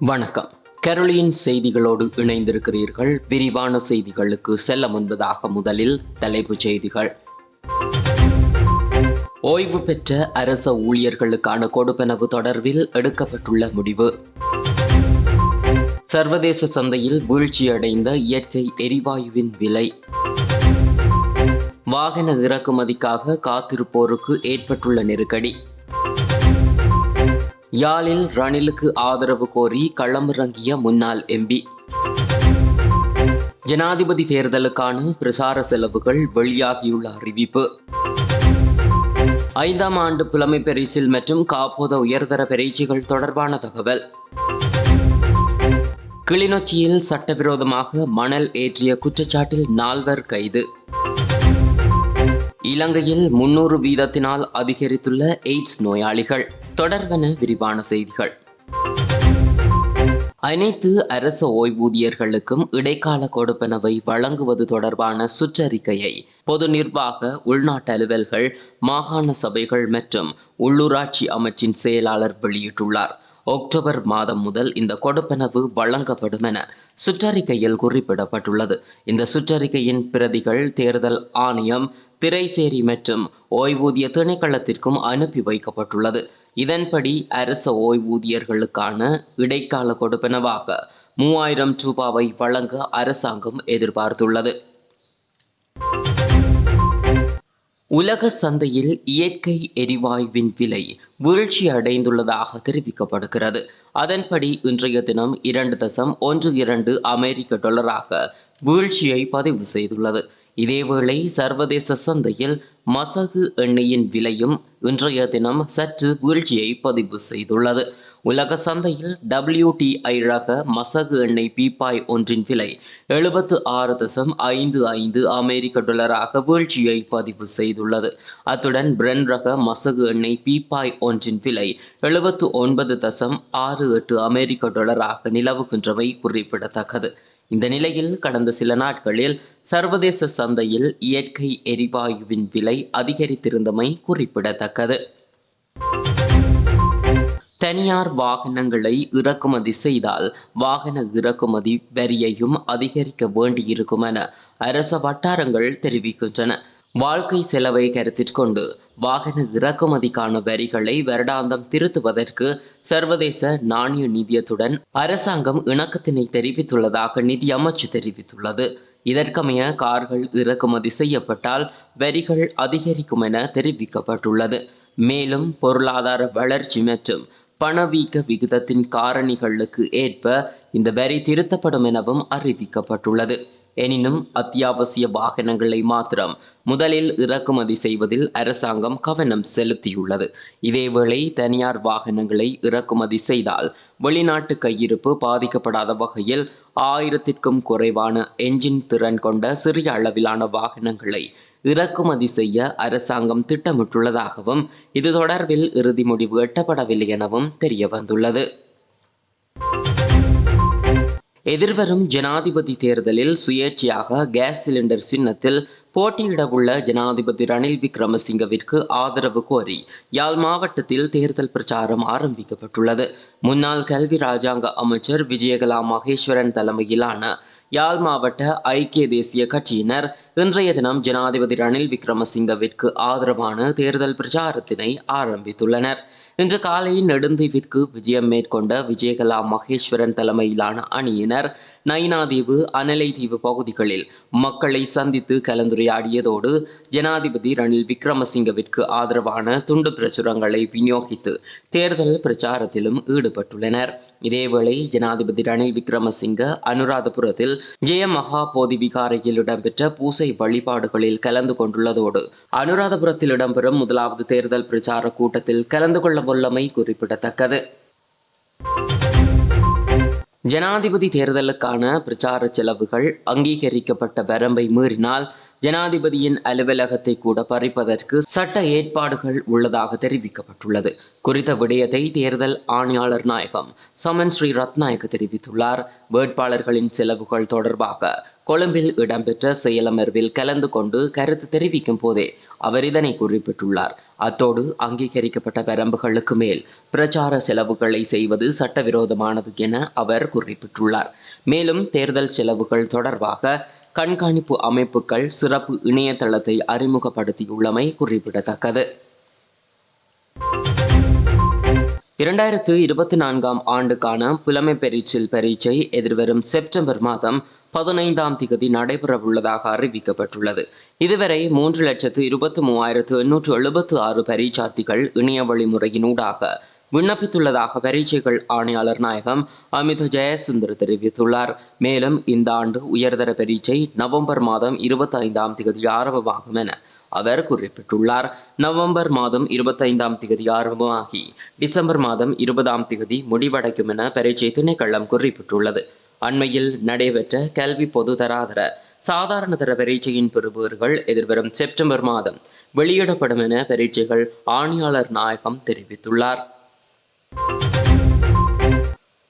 வணக்கம். கெரளியின் செய்திகளோடு இணைந்திருக்கிறீர்கள். விரிவான செய்திகளுக்கு செல்ல முன்பதாக முதலில் தலைப்புச் செய்திகள். ஓய்வு பெற்ற அரச ஊழியர்களுக்கான கொடுப்பனவு தொடர்பில் எடுக்கப்பட்டுள்ள முடிவு. சர்வதேச சந்தையில் வீழ்ச்சியடைந்த இயற்கை எரிவாயுவின் விலை. வாகன இறக்குமதிக்காக காத்திருப்போருக்கு ஏற்பட்டுள்ள நெருக்கடி. யாழில் ரணிலுக்கு ஆதரவு கோரி களமிறங்கிய முன்னாள் எம்பி. ஜனாதிபதி தேர்தலுக்கான பிரசார செலவுகள் வெளியாகியுள்ள அறிவிப்பு. ஐந்தாம் ஆண்டு புலமை பரிசில் மற்றும் காப்போத உயர்தர பரீட்சைகள் தொடர்பான தகவல். கிளிநொச்சியில் சட்டவிரோதமாக மணல் ஏற்றிய குற்றச்சாட்டில் நால்வர் கைது. இலங்கையில் முன்னூறு வீதத்தினால் அதிகரித்துள்ள எய்ட்ஸ் நோயாளிகள். தொடர்பென விரிவான செய்திகள். அனைத்து அரச ஓய்வூதியர்களுக்கும் இடைக்கால கொடுப்பனவை வழங்குவது தொடர்பான சுற்றறிக்கையை பொது நிர்வாக உள்நாட்டு அலுவல்கள் மாகாண சபைகள் மற்றும் உள்ளூராட்சி அமைச்சின் செயலாளர் வெளியிட்டுள்ளார். அக்டோபர் மாதம் முதல் இந்த கொடுப்பனவு வழங்கப்படும் என சுற்றறிக்கையில் குறிப்பிடப்பட்டுள்ளது. இந்த சுற்றறிக்கையின் பிரதிகள் தேர்தல் ஆணையம் திரைசேரி மற்றும் ஓய்வூதிய திணைக்களத்திற்கும் அனுப்பி வைக்கப்பட்டுள்ளது. இதன்படி அரச ஓய்வூதியர்களுக்கான இடைக்கால கொடுப்பனவாக மூவாயிரம் ரூபாவை வழங்க அரசாங்கம் எதிர்பார்த்துள்ளது. உலக சந்தையில் இயற்கை எரிவாயுவின் விலை வீழ்ச்சி அடைந்துள்ளதாக தெரிவிக்கப்படுகிறது. அதன்படி இன்றைய தினம் இரண்டு தசம் ஒன்று இரண்டு அமெரிக்க டாலராக வீழ்ச்சியை பதிவு செய்துள்ளது. இதேவேளை சர்வதேச சந்தையில் மசகு எண்ணெயின் விலையும் இன்றைய தினம் சற்று வீழ்ச்சியை பதிவு செய்துள்ளது. உலக சந்தையில் டபிள்யூடிஐ ரக மசகு எண்ணெய் பீப்பாய் ஒன்றின் விலை எழுபத்து ஆறு தசம் ஐந்து ஐந்து அமெரிக்க டாலராக வீழ்ச்சியை பதிவு செய்துள்ளது. அத்துடன் பிரென் ரக மசகு எண்ணெய் பீப்பாய் ஒன்றின் விலை எழுபத்து ஒன்பது தசம் ஆறு எட்டு அமெரிக்க டாலராக நிலவுகின்றவை குறிப்பிடத்தக்கது. இந்த நிலையில் கடந்த சில நாட்களில் சர்வதேச சந்தையில் இயற்கை எரிவாயுவின் விலை அதிகரித்திருந்தமை குறிப்பிடத்தக்கது. தனியார் வாகனங்களை இறக்குமதி செய்தால் வாகன இறக்குமதி வரியையும் அதிகரிக்க வேண்டியிருக்கும் என அரச வட்டாரங்கள் தெரிவிக்கின்றன. வாழ்க்கை செலவை கருத்திற்கொண்டு வாகன இறக்குமதிக்கான வரிகளை வருடாந்தம் திருத்துவதற்கு சர்வதேச நாணய நிதியத்துடன் அரசாங்கம் இணக்கத்தினை தெரிவித்துள்ளதாக நிதி அமைச்சு தெரிவித்துள்ளது. இதற்கமைய கார்கள் இறக்குமதி செய்யப்பட்டால் வரிகள் அதிகரிக்கும் என தெரிவிக்கப்பட்டுள்ளது. மேலும் பொருளாதார வளர்ச்சி மற்றும் பணவீக்க விகிதத்தின் காரணிகளுக்கு ஏற்ப இந்த வரி திருத்தப்படும் எனவும் அறிவிக்கப்பட்டுள்ளது. எனினும் அத்தியாவசிய வாகனங்களை மாத்திரம் முதலில் இறக்குமதி செய்வதில் அரசாங்கம் கவனம் செலுத்தியுள்ளது. இதேவேளை தனியார் வாகனங்களை இறக்குமதி செய்தால் வெளிநாட்டு கையிருப்பு பாதிக்கப்படாத வகையில் ஆயிரத்திற்கும் குறைவான என்ஜின் திறன் கொண்ட சிறிய அளவிலான வாகனங்களை இறக்குமதி செய்ய அரசாங்கம் திட்டமிட்டுள்ளதாகவும் இது தொடர்பில் இறுதி முடிவு எட்டப்படவில்லை எனவும் தெரிய வந்துள்ளது எதிர்வரும் ஜனாதிபதி தேர்தலில் சுயேட்சையாக கேஸ் சிலிண்டர் சின்னத்தில் போட்டியிடவுள்ள ஜனாதிபதி ரணில் விக்ரமசிங்கவிற்கு ஆதரவு கோரி யாழ் மாவட்டத்தில் தேர்தல் பிரச்சாரம் ஆரம்பிக்கப்பட்டுள்ளது. முன்னாள் கல்வி ராஜாங்க அமைச்சர் விஜயகலா மகேஸ்வரன் தலைமையிலான யாழ் மாவட்ட ஐக்கிய தேசிய கட்சியினர் இன்றைய தினம் ஜனாதிபதி ரணில் விக்ரமசிங்கவிற்கு ஆதரவான தேர்தல் பிரச்சாரத்தினை ஆரம்பித்துள்ளனர். இன்று காலை நெடுந்தீவிற்கு விஜயம் மேற்கொண்ட விஜயகலா மகேஸ்வரன் தலைமையிலான அணியினர் நைனாதீவு அனலைதீவு பகுதிகளில் மக்களை சந்தித்து கலந்துரையாடியதோடு ஜனாதிபதி ரணில் விக்ரமசிங்கவிற்கு ஆதரவான துண்டு பிரசுரங்களை விநியோகித்து தேர்தல் பிரச்சாரத்திலும் ஈடுபட்டுள்ளனர். இதேவேளை ஜனாதிபதி ரணில் விக்ரமசிங்க அனுராதபுரத்தில் ஜெயமகாபோதி போதி விகாரையில் இடம்பெற்ற பூசை வழிபாடுகளில் கலந்து கொண்டுள்ளதோடு அனுராதபுரத்தில் இடம்பெறும் முதலாவது தேர்தல் பிரச்சார கூட்டத்தில் கலந்து கொள்ளவுள்ளமை குறிப்பிடத்தக்கது. ஜனாதிபதி தேர்தலுக்கான பிரச்சார செலவுகள் அங்கீகரிக்கப்பட்ட வரம்பை மீறினால் ஜனாதிபதியின் அலுவலகத்தை கூட பறிப்பதற்கு சட்ட ஏற்பாடுகள் உள்ளதாக தெரிவிக்கப்பட்டுள்ளது. குறித்த விடயத்தை தேர்தல் ஆணையாளர் நாயகம் சமன் ஸ்ரீ ரத்நாயக்க தெரிவித்துள்ளார். வேட்பாளர்களின் செலவுகள் தொடர்பாக கொழும்பில் இடம்பெற்ற செயலமர்வில் கலந்து கொண்டு கருத்து தெரிவிக்கும் போதே அவர் இதனை குறிப்பிட்டுள்ளார். அத்தோடு அங்கீகரிக்கப்பட்ட வரம்புகளுக்கு மேல் பிரச்சார செலவுகளை செய்வது சட்டவிரோதமானது என அவர் குறிப்பிட்டுள்ளார். மேலும் தேர்தல் செலவுகள் தொடர்பாக கண்காணிப்பு அமைப்புகள் சிறப்பு இணையதளத்தை அறிமுகப்படுத்தியுள்ளமை குறிப்பிடத்தக்கது. இரண்டாயிரத்து இருபத்தி நான்காம் ஆண்டுக்கான புலமை பெரிச்சில் பரீட்சை எதிர்வரும் செப்டம்பர் மாதம் பதினைந்தாம் திகதி நடைபெறவுள்ளதாக அறிவிக்கப்பட்டுள்ளது. இதுவரை மூன்று லட்சத்து இருபத்தி மூவாயிரத்து எண்ணூற்று எழுபத்து ஆறு பரீட்சார்த்திகள் இணைய வழிமுறையினூடாக விண்ணப்பித்துள்ளதாக பரீட்சைகள் ஆணையாளர் நாயகம் அமித் ஜெயசுந்தர் தெரிவித்துள்ளார். மேலும் இந்த ஆண்டு உயர்தர பரீட்சை நவம்பர் மாதம் இருபத்தி ஐந்தாம் தேதி ஆரம்பமாகும் என அவர் குறிப்பிட்டுள்ளார். நவம்பர் மாதம் இருபத்தைந்தாம் தேதி ஆரம்பமாகி டிசம்பர் மாதம் இருபதாம் தேதி முடிவடைக்கும் என பரீட்சை திணைக்களம் குறிப்பிட்டுள்ளது. அண்மையில் நடைபெற்ற கல்வி பொது தராதர சாதாரண தர பரீட்சையின் பெறுபவர்கள் எதிர்வரும் செப்டம்பர் மாதம் வெளியிடப்படும் என பரீட்சைகள் ஆணையாளர் நாயகம் தெரிவித்துள்ளார்.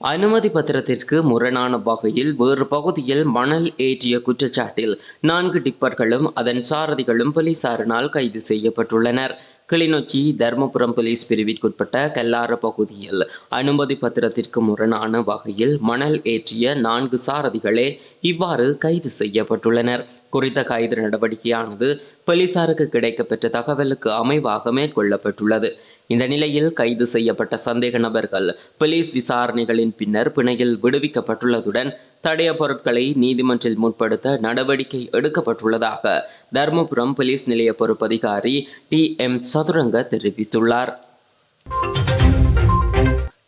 அனுமதி பத்திரத்திற்கு முரணான வகையில் வேறு பகுதியில் மணல் ஏற்றிய குற்றச்சாட்டில் நான்கு டிப்பர்களும் அதன் சாரதிகளும் போலீசாரினால் கைது செய்யப்பட்டுள்ளனர். கிளிநொச்சி தர்மபுரம் போலீஸ் பிரிவிற்குட்பட்ட கல்லார பகுதியில் அனுமதி பத்திரத்திற்கு முரணான வகையில் மணல் ஏற்றிய நான்கு சாரதிகளே இவ்வாறு கைது செய்யப்பட்டுள்ளனர். குறித்த கைது நடவடிக்கையானது போலீசாருக்கு கிடைக்கப்பெற்ற தகவலுக்கு அமைவாக மேற்கொள்ளப்பட்டுள்ளது. இந்த நிலையில் கைது செய்யப்பட்ட சந்தேக நபர்கள் போலீஸ் விசாரணைகளின் பின்னர் பிணையில் விடுவிக்கப்பட்டுள்ளதுடன் தடைய பொருட்களை நீதிமன்றில் முற்படுத்த நடவடிக்கை எடுக்கப்பட்டுள்ளதாக தருமபுரம் போலீஸ் நிலைய பொறுப்பதிகாரி டி எம் சதுரங்க தெரிவித்துள்ளார்.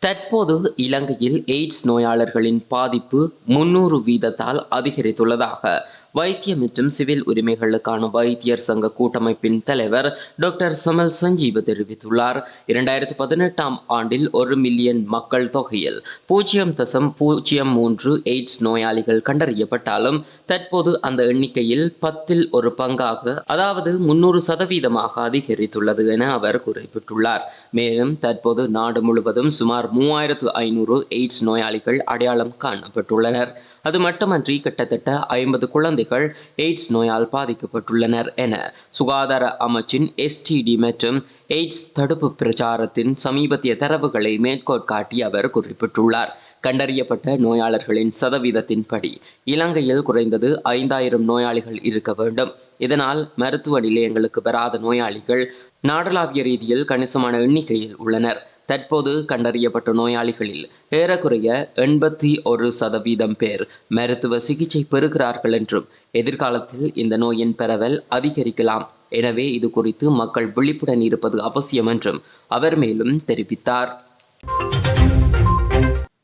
தற்போது இலங்கையில் எய்ட்ஸ் நோயாளர்களின் பாதிப்பு முன்னூறு வீதத்தால் அதிகரித்துள்ளதாக வைத்திய மற்றும் சிவில் உரிமைகளுக்கான வைத்தியர் சங்க கூட்டமைப்பின் தலைவர் டாக்டர் சமல் சஞ்சீவ் தெரிவித்துள்ளார். இரண்டாயிரத்தி பதினெட்டாம் ஆண்டில் ஒரு மில்லியன் மக்கள் தொகையில் பூஜ்ஜியம் தசம் பூஜ்ஜியம் மூன்று எய்ட்ஸ் நோயாளிகள் கண்டறியப்பட்டாலும் தற்போது அந்த எண்ணிக்கையில் பத்தில் ஒரு பங்காக அதாவது முன்னூறு சதவீதமாக அதிகரித்துள்ளது என அவர் குறிப்பிட்டுள்ளார். மேலும் தற்போது நாடு முழுவதும் சுமார் மூவாயிரத்து ஐநூறு எய்ட்ஸ் நோயாளிகள் அடையாளம் காணப்பட்டுள்ளனர். அது மட்டுமன்றி கிட்டத்தட்ட ஐம்பது குழந்தைகள் எய்ட்ஸ் நோயால் பாதிக்கப்பட்டுள்ளனர் என சுகாதார அமைச்சின் எஸ்டிடி மற்றும் எய்ட்ஸ் தடுப்பு பிரச்சாரத்தின் சமீபத்திய தரவுகளை மேற்கோள் காட்டி அவர் குறிப்பிட்டுள்ளார். கண்டறியப்பட்ட நோயாளர்களின் சதவீதத்தின்படி இலங்கையில் குறைந்தது ஐந்தாயிரம் நோயாளிகள் இருக்க வேண்டும். இதனால் மருத்துவ நிலையங்களுக்கு பெறாத நோயாளிகள் நாடளாவிய ரீதியில் கணிசமான எண்ணிக்கையில் உள்ளனர். தற்போது கண்டறியப்பட்ட நோயாளிகளில் ஏறக்குறைய எண்பத்தி ஒரு சதவீதம் பேர் மருத்துவ சிகிச்சை பெறுகிறார்கள் என்றும் எதிர்காலத்தில் இந்த நோயின் பரவல் அதிகரிக்கலாம். எனவே இது குறித்து மக்கள் விழிப்புடன் இருப்பது அவசியம் என்றும் அவர் மேலும் தெரிவித்தார்.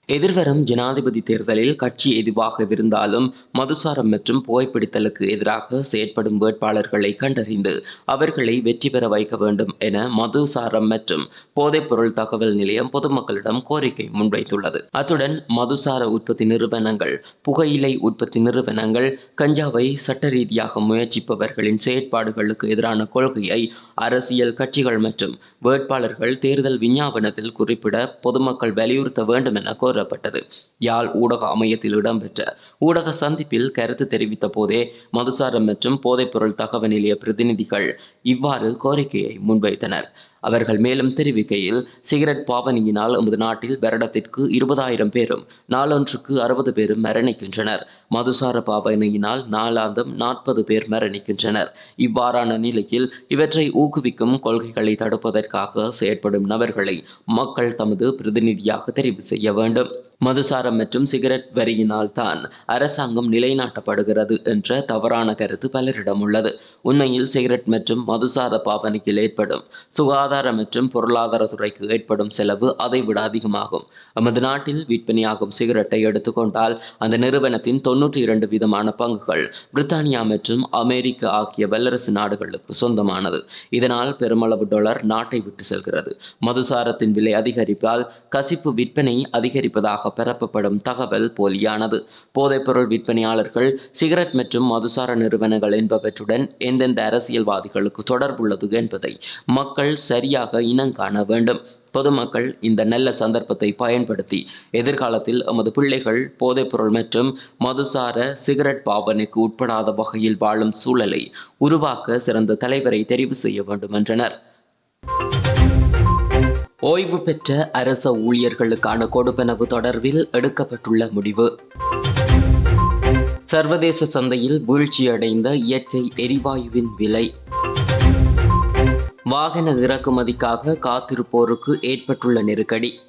எதிர்வரும் ஜனாதிபதி தேர்தலில் கட்சி எதுவாகவிருந்தாலும் மதுசாரம் மற்றும் புகைப்பிடித்தலுக்கு எதிராக செயற்படும் வேட்பாளர்களை கண்டறிந்து அவர்களை வெற்றி பெற வைக்க வேண்டும் என மதுசாரம் மற்றும் போதைப்பொருள் தகவல் நிலையம் பொதுமக்களிடம் கோரிக்கை முன்வைத்துள்ளது. அத்துடன் மதுசார உற்பத்தி நிறுவனங்கள் புகையிலை உற்பத்தி நிறுவனங்கள் கஞ்சாவை சட்ட ரீதியாக முயற்சிப்பவர்களின் செயற்பாடுகளுக்கு எதிரான கொள்கையை அரசியல் கட்சிகள் மற்றும் வேட்பாளர்கள் தேர்தல் விஞ்ஞாபனத்தில் குறிப்பிட பொதுமக்கள் வலியுறுத்த வேண்டும் என கோரப்பட்டது யாழ் ஊடக அமையத்தில் இடம்பெற்ற ஊடக சந்திப்பில் கருத்து தெரிவித்த போதே மதுசாரம் மற்றும் போதைப்பொருள் தகவல் நிலைய பிரதிநிதிகள் இவ்வாறு கோரிக்கையை முன்வைத்தனர். அவர்கள் மேலும் தெரிவிக்கையில் சிகரெட் பாவனையினால் நமது நாட்டில் வருடத்திற்கு இருபதாயிரம் பேரும் நாளொன்றுக்கு அறுபது பேரும் மரணிக்கின்றனர். மதுசார பாவனையினால் நாளாந்தம் நாற்பது பேர் மரணிக்கின்றனர். இவ்வாறான நிலையில் இவற்றை ஊக்குவிக்கும் கொள்கைகளை தடுப்பதற்காக செயற்படும் நபர்களை மக்கள் தமது பிரதிநிதியாக தெரிவு செய்ய வேண்டும். மதுசாரம் மற்றும் சிகரெட் வரியினால் தான் அரசாங்கம் நிலைநாட்டப்படுகிறது என்ற தவறான கருத்து பலரிடம் உள்ளது உண்மையில் சிகரெட் மற்றும் மதுசார பாவனையில் ஏற்படும் சுகாதார மற்றும் பொருளாதாரத்துறைக்கு ஏற்படும் செலவு அதைவிட அதிகமாகும். நமது நாட்டில் விற்பனையாகும் சிகரெட்டை எடுத்துக்கொண்டால் அந்த நிறுவனத்தின் தொன்னூற்றி இரண்டு விதமான பங்குகள் பிரித்தானியா மற்றும் அமெரிக்கா ஆகிய வல்லரசு நாடுகளுக்கு சொந்தமானது. இதனால் பெருமளவு டாலர் நாட்டை விட்டு செல்கிறது. மதுசாரத்தின் விலை அதிகரிப்பால் கசிப்பு விற்பனை அதிகரிப்பதாக பரப்பப்படும் தகவல் போலியானது. போதைப்பொருள் விற்பனையாளர்கள் சிகரெட் மற்றும் மதுசார நிறுவனங்கள் என்பவற்றுடன் எந்தெந்த அரசியல்வாதிகளுக்கு தொடர்புள்ளது என்பதை மக்கள் சரியாக இனங்காண வேண்டும். பொதுமக்கள் இந்த நல்ல சந்தர்ப்பத்தை பயன்படுத்தி எதிர்காலத்தில் எமது பிள்ளைகள் போதைப்பொருள் மற்றும் மதுசார சிகரெட் பாவனைக்கு உட்படாத வகையில் வாழும் சூழலை உருவாக்க சிறந்த தலைவரை தெரிவு செய்ய வேண்டும் என்றனர் ஓய்வு பெற்ற அரச ஊழியர்களுக்கான கொடுப்பனவு தொடர்பில் எடுக்கப்பட்டுள்ள முடிவு. சர்வதேச சந்தையில் வீழ்ச்சியடைந்த இயற்கை எரிவாயுவின் விலை. வாகன இறக்குமதிக்காக காத்திருப்போருக்கு ஏற்பட்டுள்ள நெருக்கடி.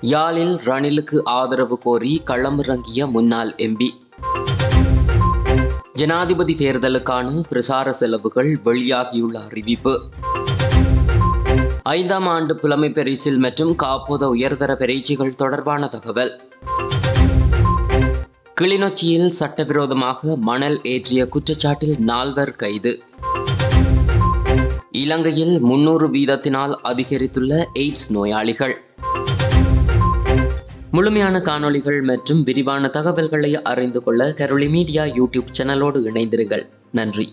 யாழில் ரணிலுக்கு ஆதரவு கோரி களமிறங்கிய முன்னாள் எம்பி. ஜனாதிபதி தேர்தலுக்கான பிரசார செலவுகள் வெளியாகியுள்ள அறிவிப்பு. ஐந்தாம் ஆண்டு புலமை பரிசில் மற்றும் காப்போத உயர்தர பரீட்சைகள் தொடர்பான தகவல். கிளிநொச்சியில் சட்டவிரோதமாக மணல் ஏற்றிய குற்றச்சாட்டில் நால்வர் கைது. இலங்கையில் முன்னூறு வீதத்தினால் அதிகரித்துள்ள எய்ட்ஸ் நோயாளிகள். முழுமையான காணொளிகள் மற்றும் விரிவான தகவல்களை அறிந்து கொள்ள கரோலி மீடியா யூடியூப் சேனலோடு இணைந்திருங்கள். நன்றி.